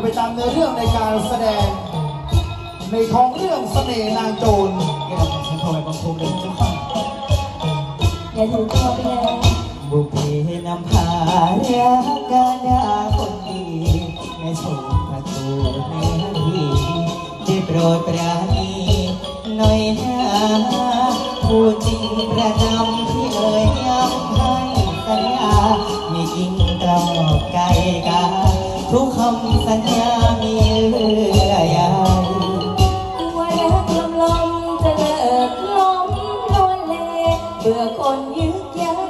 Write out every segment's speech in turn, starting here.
เป็นไปตามเนื้อเรื่องในการแสดง ในท้องเรื่องเสน่ห์นางโจรเกี่ยวฉันถวายบังคมเลยเจ้าค่ะอย่าถือตัวไปเลยบุพเพนำพารักกาดาคนดีแม่ชมประตูในทีได้โปรดปราณีหน่อยนะผู้จริงประจำ ทุกคำสัญญามีเลื่อยว่ารักลมลมจะเลิกลมนวนเลเบื่อคนยึกยัก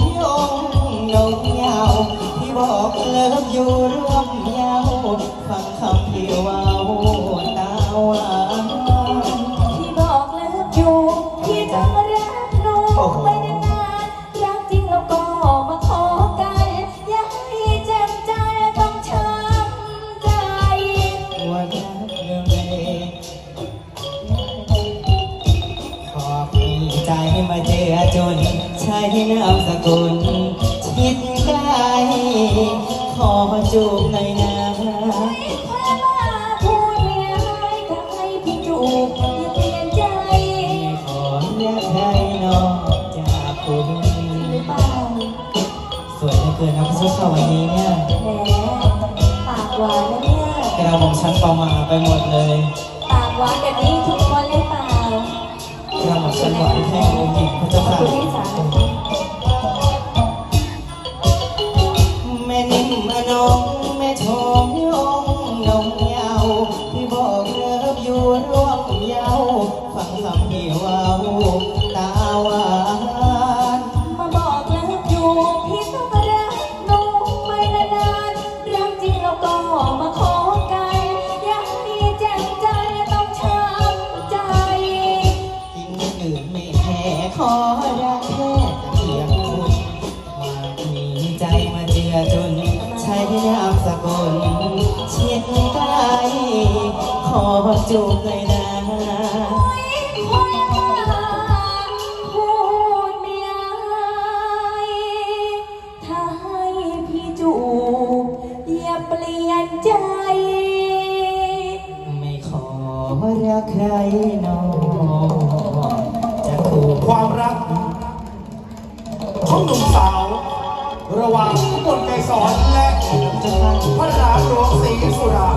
ที่บอกเลิกอยู่ร่วมยาวฟังคำที่เว้า มาเจอจนใช้นามสกุลชิดใกล้ขอจูบหน่อยนะถ้ามาพูดไม่ให้ถ้าให้พี่จูบอเปลี่ยนใจขออยากได้นอกจากคุณหรือเปล่าสวยเหลือเกินนะพระเจ้าค่ะวันนี้เนี่ยแหมปากหวานนะเนี่ยกระหม่อมชั้นปามาไปหมดเลย ปากหวานแบบนี้ทุกคน หรือเปล่ากระหม่อมชั้นหวานแท่งองค์หญิงพระขเจ้าอบค่ะคุณที่สาแม่นิ่มอนงแม่ชมยงนงเยาวที่บอกเลิฟอยู่ร่วมเยาวฟังคำเหี่ยวเอา ขอรักแค่เพียงคุณมามีใจมาเจือจน ใช้นามสกุลเชียดใกล้ขอจูบหน่อยนะคนละพูดไม่อายถ้าให้พี่จูบอย่าเปลี่ยนใจ ไม่ขอรักใครนอก ของหนุ่มสาว ระหว่างผู้บนไกรสอนและพระรามหลวงศรีสุดา